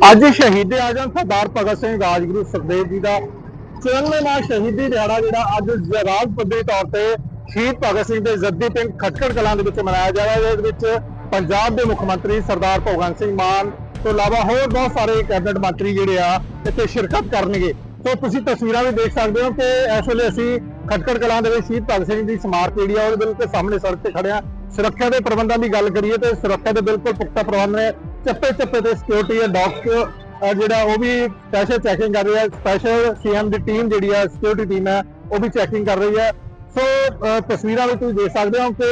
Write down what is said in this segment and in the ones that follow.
ਅੱਜ ਸ਼ਹੀਦ ਆਜਮ ਸਰਦਾਰ ਭਗਤ ਸਿੰਘ ਰਾਜਗੁਰੂ ਸੁਖਦੇਵ ਜੀ ਦਾ। 94ਵਾਂ ਸ਼ਹੀਦੀ ਦਿਹਾੜਾ ਜਿਹੜਾ ਅੱਜ ਰਾਜ ਪੱਧਰੀ ਤੌਰ ਤੇ ਸ਼ਹੀਦ ਭਗਤ ਸਿੰਘ ਦੇ ਜ਼ੱਦੀ ਪਿੰਡ ਖਟਕੜ ਕਲਾਂ ਦੇ ਵਿੱਚ ਮਨਾਇਆ ਜਾ ਰਿਹਾ ਹੈ। ਇਹਦੇ ਵਿੱਚ ਪੰਜਾਬ ਦੇ ਮੁੱਖ ਮੰਤਰੀ ਸਰਦਾਰ ਭਗਵੰਤ ਸਿੰਘ ਮਾਨ ਤੋਂ ਇਲਾਵਾ ਹੋਰ ਬਹੁਤ ਸਾਰੇ ਕੈਬਨਿਟ ਮੰਤਰੀ ਜਿਹੜੇ ਆ, ਇੱਥੇ ਸ਼ਿਰਕਤ ਕਰਨਗੇ। ਸੋ ਤੁਸੀਂ ਤਸਵੀਰਾਂ ਵੀ ਦੇਖ ਸਕਦੇ ਹੋ ਕਿ ਇਸ ਵੇਲੇ ਅਸੀਂ ਖਟਕੜ ਕਲਾਂ ਦੇ ਵਿੱਚ ਸ਼ਹੀਦ ਭਗਤ ਸਿੰਘ ਦੀ ਸਮਾਰਕ ਜਿਹੜੀ ਆ, ਉਹਦੇ ਬਿਲਕੁਲ ਸਾਹਮਣੇ ਸੜਕ ਤੇ ਖੜੇ ਆ ਸੁਰੱਖਿਆ ਦੇ ਪ੍ਰਬੰਧਾਂ ਦੀ ਗੱਲ ਕਰੀਏ ਤੇ ਸੁਰੱਖਿਆ ਦੇ ਬਿਲਕੁਲ ਪੁਖਤਾ ਪ੍ਰਬੰਧ ਨੇ ਚੱਪੇ ਚੱਪੇ ਤੇ ਸਿਕਿਉਰਿਟੀ ਹੈ ਡੌਗਸ ਜਿਹੜਾ ਉਹ ਵੀ ਸਪੈਸ਼ਲ ਚੈਕਿੰਗ ਕਰ ਰਹੀ ਹੈ ਸਪੈਸ਼ਲ ਸੀਐਮ ਦੀ ਟੀਮ ਜਿਹੜੀ ਹੈ ਸਿਕਿਉਰਿਟੀ ਟੀਮ ਹੈ ਉਹ ਵੀ ਚੈਕਿੰਗ ਕਰ ਰਹੀ ਹੈ ਸੋ ਤਸਵੀਰਾਂ ਵਿੱਚ ਤੁਸੀਂ ਦੇਖ ਸਕਦੇ ਹੋ ਕਿ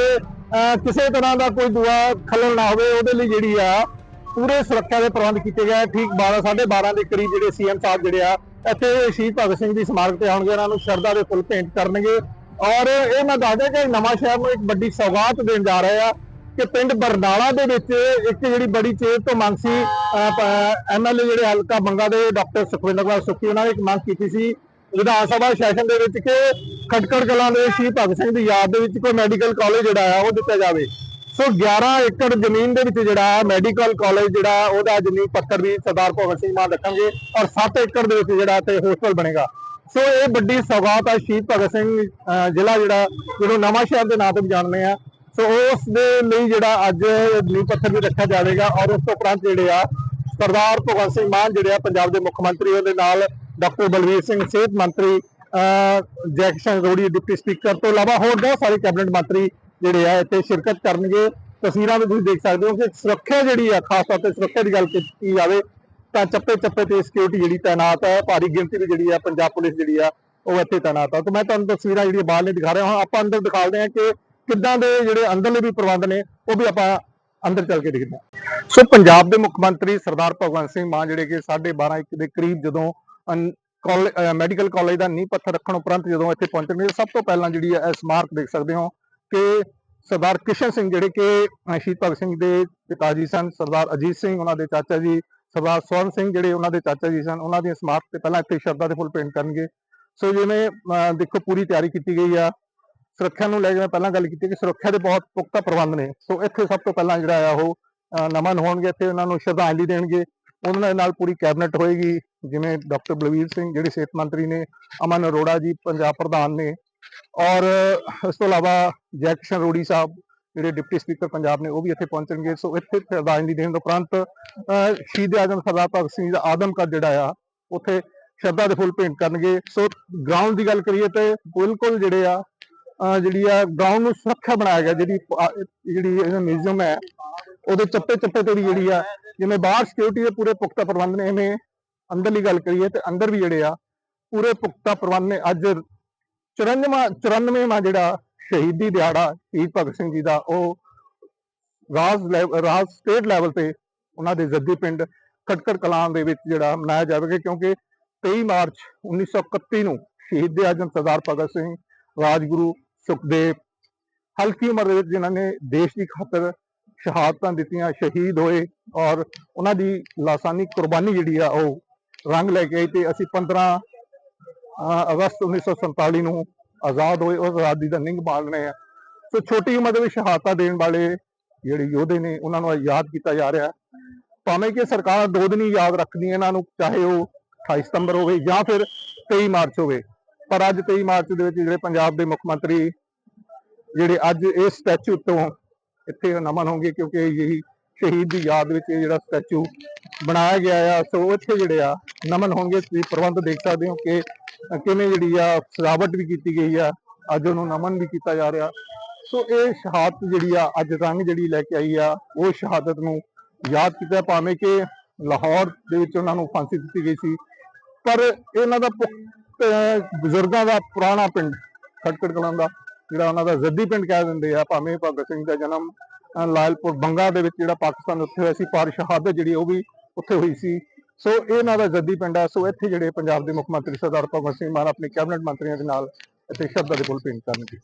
ਕਿਸੇ ਤਰ੍ਹਾਂ ਦਾ ਕੋਈ ਦੁਆ ਖਲਲ ਨਾ ਹੋਵੇ, ਉਹਦੇ ਲਈ ਜਿਹੜੀ ਆ, ਪੂਰੇ ਸੁਰੱਖਿਆ ਦੇ ਪ੍ਰਬੰਧ ਕੀਤੇ ਗਏ ਆ। ਠੀਕ 12 12:30 ਦੇ ਕਰੀਬ ਜਿਹੜੇ ਸੀਐਮ ਸਾਹਿਬ ਜਿਹੜੇ ਆ, ਇੱਥੇ ਸ਼ਹੀਦ ਭਗਤ ਸਿੰਘ ਦੀ ਸਮਾਰਕ ਤੇ ਆਉਣਗੇ, ਉਹਨਾਂ ਨੂੰ ਸ਼ਰਧਾ ਦੇ ਫੁੱਲ ਭੇਂਟ ਕਰਨਗੇ। ਔਰ ਇਹ ਮੈਂ ਦੱਸਦਾ ਕਿ ਨਵਾਂ ਸ਼ਹਿਰ ਨੂੰ ਇੱਕ ਵੱਡੀ ਸੌਗਾਤ ਦੇਣ ਜਾ ਰਹੇ ਆ। ਕਿ ਪਿੰਡ ਬਰਨਾਲਾ ਦੇ ਵਿੱਚ ਇੱਕ ਜਿਹੜੀ ਬੜੀ ਚੇਰ ਤੋਂ ਮੰਗ ਸੀ ਐਮਐਲਏ ਜਿਹੜੇ ਹਲਕਾ ਬੰਗਾ ਦੇ ਡਾਕਟਰ ਸੁਖਵਿੰਦਰ ਕੁਮਾਰ ਸੁੱਖੀ ਉਹਨਾਂ ਨੇ ਇੱਕ ਮੰਗ ਕੀਤੀ ਸੀ ਵਿਧਾਨ ਸਭਾ ਸੈਸ਼ਨ ਦੇ ਵਿੱਚ ਕਿ ਖਟਕੜ ਕਲਾਂ ਦੇ ਸ਼ਹੀਦ ਭਗਤ ਸਿੰਘ ਦੀ ਯਾਦ ਦੇ ਵਿੱਚ ਕੋਈ ਮੈਡੀਕਲ ਕਾਲਜ ਜਿਹੜਾ ਆ ਉਹ ਦਿੱਤਾ ਜਾਵੇ। ਸੋ 11 ਏਕੜ ਜ਼ਮੀਨ ਦੇ ਵਿੱਚ ਜਿਹੜਾ ਮੈਡੀਕਲ ਕਾਲਜ ਜਿਹੜਾ ਉਹਦਾ ਜ਼ਮੀਨ ਪੱਤਰ ਵੀ ਸਰਦਾਰ ਭਗਤ ਸਿੰਘ ਮਾਨ ਰੱਖਣਗੇ ਔਰ 7 ਏਕੜ ਦੇ ਵਿੱਚ ਜਿਹੜਾ ਤੇ ਹੋਸਟਲ ਬਣੇਗਾ। ਸੋ ਇਹ ਵੱਡੀ ਸੌਗਾਤ ਹੈ ਸ਼ਹੀਦ ਭਗਤ ਸਿੰਘ ਅਹ, ਜ਼ਿਲ੍ਹਾ ਜਿਹੜਾ ਜਿਹਨੂੰ ਨਵਾਂ ਸ਼ਹਿਰ ਦੇ ਨਾਂ ਤੋਂ ਵੀ ਜਾਣਦੇ ਆ। ਸੋ ਉਸ ਦੇ ਲਈ ਜਿਹੜਾ ਅੱਜ ਨੀਂਹ ਪੱਥਰ ਵੀ ਰੱਖਿਆ ਜਾਵੇਗਾ ਔਰ ਉਸ ਤੋਂ ਉਪਰੰਤ ਜਿਹੜੇ ਆ ਸਰਦਾਰ ਭਗਵੰਤ ਸਿੰਘ ਮਾਨ ਜਿਹੜੇ ਆ ਪੰਜਾਬ ਦੇ ਮੁੱਖ ਮੰਤਰੀ ਉਹਦੇ ਨਾਲ ਡਾਕਟਰ ਬਲਵੀਰ ਸਿੰਘ ਸਿਹਤ ਮੰਤਰੀ ਅਹ, ਜੈਕਸ਼ਨ ਰੋੜੀ ਡਿਪਟੀ ਸਪੀਕਰ ਤੋਂ ਇਲਾਵਾ ਹੋਰ ਬਹੁਤ ਸਾਰੇ ਕੈਬਨਿਟ ਮੰਤਰੀ ਜਿਹੜੇ ਆ ਇੱਥੇ ਸ਼ਿਰਕਤ ਕਰਨਗੇ। ਤਸਵੀਰਾਂ ਵਿੱਚ ਤੁਸੀਂ ਦੇਖ ਸਕਦੇ ਹੋ ਕਿ ਸੁਰੱਖਿਆ ਜਿਹੜੀ ਆ ਖਾਸ ਤੌਰ ਤੇ ਸੁਰੱਖਿਆ ਦੀ ਗੱਲ ਕੀਤੀ ਜਾਵੇ ਤਾਂ ਚੱਪੇ ਚੱਪੇ ਤੇ ਸਿਕਿਉਰਿਟੀ ਜਿਹੜੀ ਤਾਇਨਾਤ ਹੈ ਭਾਰੀ ਗਿਣਤੀ ਵਿੱਚ ਜਿਹੜੀ ਆ ਪੰਜਾਬ ਪੁਲਿਸ ਜਿਹੜੀ ਆ ਉਹ ਇੱਥੇ ਤਾਇਨਾਤ ਆ। ਤਾਂ ਮੈਂ ਤੁਹਾਨੂੰ ਤਸਵੀਰਾਂ ਜਿਹੜੀਆਂ ਬਾਹਰ ਨੇ ਦਿਖਾ ਰਿਹਾ ਹਾਂ ਆਪਾਂ ਅੰਦਰ ਦਿਖਾਉਂਦੇ ਹਾਂ ਕਿ ਕਿੱਦਾਂ ਦੇ ਜਿਹੜੇ ਅੰਦਰਲੇ ਵੀ ਪ੍ਰਬੰਧ ਨੇ, ਉਹ ਵੀ ਆਪਾਂ ਅੰਦਰ ਚੱਲ ਕੇ ਦੇਖਦੇ ਹਾਂ। ਸੋ ਪੰਜਾਬ ਦੇ ਮੁੱਖ ਮੰਤਰੀ ਸਰਦਾਰ ਭਗਵੰਤ ਸਿੰਘ ਮਾਨ ਜਿਹੜੇ ਕਿ 12:30 ਇੱਕ ਦੇ ਕਰੀਬ ਜਦੋਂ ਮੈਡੀਕਲ ਕਾਲਜ ਦਾ ਨੀਂਹ ਪੱਥਰ ਰੱਖਣ ਉਪਰੰਤ ਜਦੋਂ ਇੱਥੇ ਪਹੁੰਚਣਗੇ ਸਭ ਤੋਂ ਪਹਿਲਾਂ ਜਿਹੜੀ ਹੈ ਸਮਾਰਕ ਦੇਖ ਸਕਦੇ ਹੋ ਕਿ ਸਰਦਾਰ ਕਿਸ਼ਨ ਸਿੰਘ ਜਿਹੜੇ ਕਿ ਸ਼ਹੀਦ ਭਗਤ ਸਿੰਘ ਦੇ ਪਿਤਾ ਜੀ ਸਨ, ਸਰਦਾਰ ਅਜੀਤ ਸਿੰਘ, ਉਹਨਾਂ ਦੇ ਚਾਚਾ ਜੀ, ਸਰਦਾਰ ਸਵਰਨ ਸਿੰਘ ਜਿਹੜੇ ਉਹਨਾਂ ਦੇ ਚਾਚਾ ਜੀ ਸਨ, ਉਹਨਾਂ ਦੀਆਂ ਸਮਾਰਕ ਤੇ ਪਹਿਲਾਂ ਇੱਥੇ ਸ਼ਰਧਾ ਦੇ ਫੁੱਲ ਭੇਂਟ ਕਰਨਗੇ। ਸੋ ਜਿਵੇਂ ਅਹ ਦੇਖੋ ਪੂਰੀ ਤਿਆਰੀ ਕੀਤੀ ਗਈ ਆ ਸੁਰੱਖਿਆ ਨੂੰ ਲੈ ਕੇ ਮੈਂ ਪਹਿਲਾਂ ਗੱਲ ਕੀਤੀ ਕਿ ਸੁਰੱਖਿਆ ਦੇ ਬਹੁਤ ਪੁਖਤਾ ਪ੍ਰਬੰਧ ਨੇ। ਸੋ ਇੱਥੇ ਸਭ ਤੋਂ ਪਹਿਲਾਂ ਜਿਹੜਾ ਆ ਉਹ ਨਮਨ ਹੋਣਗੇ ਇੱਥੇ ਉਹਨਾਂ ਨੂੰ ਸ਼ਰਧਾਂਜਲੀ ਦੇਣਗੇ। ਉਹਨਾਂ ਦੇ ਨਾਲ ਪੂਰੀ ਕੈਬਨਿਟ ਹੋਏਗੀ, ਜਿਵੇਂ ਡਾਕਟਰ ਬਲਵੀਰ ਸਿੰਘ, ਜਿਹੜੇ ਸਿਹਤ ਮੰਤਰੀ ਨੇ, ਅਮਨ ਅਰੋੜਾ ਜੀ, ਪੰਜਾਬ ਪ੍ਰਧਾਨ ਨੇ। ਔਰ ਇਸ ਤੋਂ ਇਲਾਵਾ ਜੈਕਸ਼ਨ ਰੋੜੀ ਸਾਹਿਬ, ਜਿਹੜੇ ਡਿਪਟੀ ਸਪੀਕਰ ਪੰਜਾਬ ਨੇ, ਉਹ ਵੀ ਇੱਥੇ ਪਹੁੰਚਣਗੇ। ਸੋ ਇੱਥੇ ਸ਼ਰਧਾਂਜਲੀ ਦੇਣ ਤੋਂ ਉਪਰੰਤ ਸ਼ਹੀਦ ਆਜ਼ਮ ਸਰਦਾਰ ਭਗਤ ਸਿੰਘ ਦਾ ਆਦਮਕਦ ਜਿਹੜਾ ਆ, ਉੱਥੇ ਸ਼ਰਧਾ ਦੇ ਫੁੱਲ ਭੇਂਟ ਕਰਨਗੇ। ਸੋ ਗਰਾਊਂਡ ਦੀ ਗੱਲ ਕਰੀਏ ਤੇ ਬਿਲਕੁਲ ਜਿਹੜੇ ਆ ਜਿਹੜੀ ਆ ਗਰਾਊਂਡ ਨੂੰ ਸੁਰੱਖਿਆ ਬਣਾਇਆ ਗਿਆ, ਜਿਹੜੀ ਜਿਹੜੀ ਇਹ ਮਿਊਜ਼ੀਅਮ ਹੈ, ਉਹਦੇ ਚੱਪੇ ਚੱਪੇ ਤੇ ਜਿਹੜੀ ਆ, ਜਿਵੇਂ ਬਾਹਰ ਸਿਕਿਉਰਿਟੀ ਦੇ ਪੂਰੇ ਪੁਖਤਾ ਪ੍ਰਬੰਧ ਨੇ ਐਵੇਂ ਅੰਦਰਲੀ ਗੱਲ ਕਰੀਏ ਤੇ ਅੰਦਰ ਵੀ ਜਿਹੜੇ ਆ, ਪੂਰੇ ਪੁਖਤਾ ਪ੍ਰਬੰਧ ਨੇ। ਅੱਜ 94ਵਾਂ 94ਵਾਂ ਜਿਹੜਾ ਸ਼ਹੀਦੀ ਦਿਹਾੜਾ ਸ਼ਹੀਦ ਭਗਤ ਸਿੰਘ ਜੀ ਦਾ, ਉਹ ਰਾਜ ਲੈਵ- ਰਾਜ ਸਟੇਟ ਲੈਵਲ ਤੇ ਉਹਨਾਂ ਦੇ ਜੱਦੀ ਪਿੰਡ ਖਟਕੜ ਕਲਾਂ ਦੇ ਵਿੱਚ ਜਿਹੜਾ ਮਨਾਇਆ ਜਾਵੇਗਾ, ਕਿਉਂਕਿ 23 ਮਾਰਚ 1931 ਨੂੰ ਸ਼ਹੀਦ ਆਜ਼ਮ ਸਰਦਾਰ ਭਗਤ ਸਿੰਘ, ਰਾਜਗੁਰੂ ਸੁਖਦੇਵ ਹਲਕੀ ਉਮਰ ਦੇ ਵਿੱਚ ਜਿਨ੍ਹਾਂ ਨੇ ਦੇਸ਼ ਦੀ ਖਾਤਰ ਸ਼ਹਾਦਤਾਂ ਦਿੱਤੀਆਂ, ਸ਼ਹੀਦ ਹੋਏ ਔਰ ਉਹਨਾਂ ਦੀ ਲਾਸਾਨੀ ਕੁਰਬਾਨੀ ਜਿਹੜੀ ਆ ਉਹ ਰੰਗ ਲੈ ਕੇ ਆਈ ਤੇ ਅਸੀਂ 15 ਅਹ, ਅਗਸਤ 1947 ਨੂੰ ਆਜ਼ਾਦ ਹੋਏ ਉਸ ਆਜ਼ਾਦੀ ਦਾ ਨਿੰਗ ਮਾਣ ਰਹੇ ਆ। ਸੋ ਛੋਟੀ ਉਮਰ ਦੇ ਵਿੱਚ ਸ਼ਹਾਦਤਾਂ ਦੇਣ ਵਾਲੇ ਜਿਹੜੇ ਯੋਧੇ ਨੇ, ਉਹਨਾਂ ਨੂੰ ਯਾਦ ਕੀਤਾ ਜਾ ਰਿਹਾ। ਭਾਵੇਂ ਕਿ ਸਰਕਾਰ ਦੋ ਦਿਨ ਹੀ ਯਾਦ ਰੱਖਦੀ ਹੈ ਇਹਨਾਂ ਨੂੰ ਚਾਹੇ ਉਹ 28 ਸਤੰਬਰ ਹੋਵੇ ਜਾਂ ਫਿਰ 23 ਮਾਰਚ ਹੋਵੇ ਪਰ ਅੱਜ 23 ਮਾਰਚ ਦੇ ਵਿੱਚ ਜਿਹੜੇ ਪੰਜਾਬ ਦੇ ਮੁੱਖ ਮੰਤਰੀ ਜਿਹੜੇ ਅੱਜ ਇਸ ਸਟੈਚੂ ਤੋਂ ਇੱਥੇ ਨਮਨ ਹੋਣਗੇ, ਕਿਉਂਕਿ ਇਹ ਸ਼ਹੀਦ ਦੀ ਯਾਦ ਵਿੱਚ ਇਹ ਜਿਹੜਾ ਸਟੈਚੂ ਬਣਾਇਆ ਗਿਆ ਆ, ਸੋ ਇੱਥੇ ਜਿਹੜੇ ਆ ਨਮਨ ਹੋਣਗੇ। ਤੁਸੀਂ ਪ੍ਰਬੰਧ ਦੇਖ ਸਕਦੇ ਹੋ ਕਿ ਕਿਵੇਂ ਜਿਹੜੀ ਆ ਸਜਾਵਟ ਵੀ ਕੀਤੀ ਗਈ ਆ, ਅੱਜ ਉਹਨੂੰ ਨਮਨ ਵੀ ਕੀਤਾ ਜਾ ਰਿਹਾ। ਸੋ ਇਹ ਸ਼ਹਾਦਤ ਜਿਹੜੀ ਆ, ਅੱਜ ਰੰਗ ਜਿਹੜੀ ਲੈ ਕੇ ਆਈ ਆ, ਉਹ ਸ਼ਹਾਦਤ ਨੂੰ ਯਾਦ ਕੀਤਾ, ਭਾਵੇਂ ਕਿ ਲਾਹੌਰ ਦੇ ਵਿੱਚ ਉਹਨਾਂ ਨੂੰ ਫਾਂਸੀ ਦਿੱਤੀ ਗਈ ਸੀ, ਪਰ ਇਹਨਾਂ ਦਾ ਬਜ਼ੁਰਗਾਂ ਦਾ ਪੁਰਾਣਾ ਪਿੰਡ, ਖਟਕੜ ਕਲਾਂ ਦਾ, ਜਿਹੜਾ ਉਹਨਾਂ ਦਾ ਜ਼ੱਦੀ ਪਿੰਡ ਕਹਿ ਦਿੰਦੇ ਆ, ਭਾਵੇਂ ਭਗਤ ਸਿੰਘ ਦਾ ਜਨਮ, ਅਹ, ਲਾਇਲਪੁਰ ਬੰਗਾ ਦੇ ਵਿੱਚ ਜਿਹੜਾ ਪਾਕਿਸਤਾਨ ਉੱਥੇ ਹੋਇਆ ਸੀ ਪਰ ਸ਼ਹਾਦਤ ਜਿਹੜੀ ਉਹ ਵੀ ਉੱਥੇ ਹੋਈ ਸੀ। ਸੋ ਇਹਨਾਂ ਦਾ ਜ਼ੱਦੀ ਪਿੰਡ ਆ, ਸੋ ਇੱਥੇ ਜਿਹੜੇ ਪੰਜਾਬ ਦੇ ਮੁੱਖ ਮੰਤਰੀ ਸਰਦਾਰ ਭਗਵੰਤ ਸਿੰਘ ਮਾਨ ਆਪਣੇ ਕੈਬਨਿਟ ਮੰਤਰੀਆਂ ਦੇ ਨਾਲ ਇੱਥੇ ਸ਼ਬਦਾਂ ਦੇ ਫੁੱਲ ਭੇਂਟ ਕਰਨਗੇ।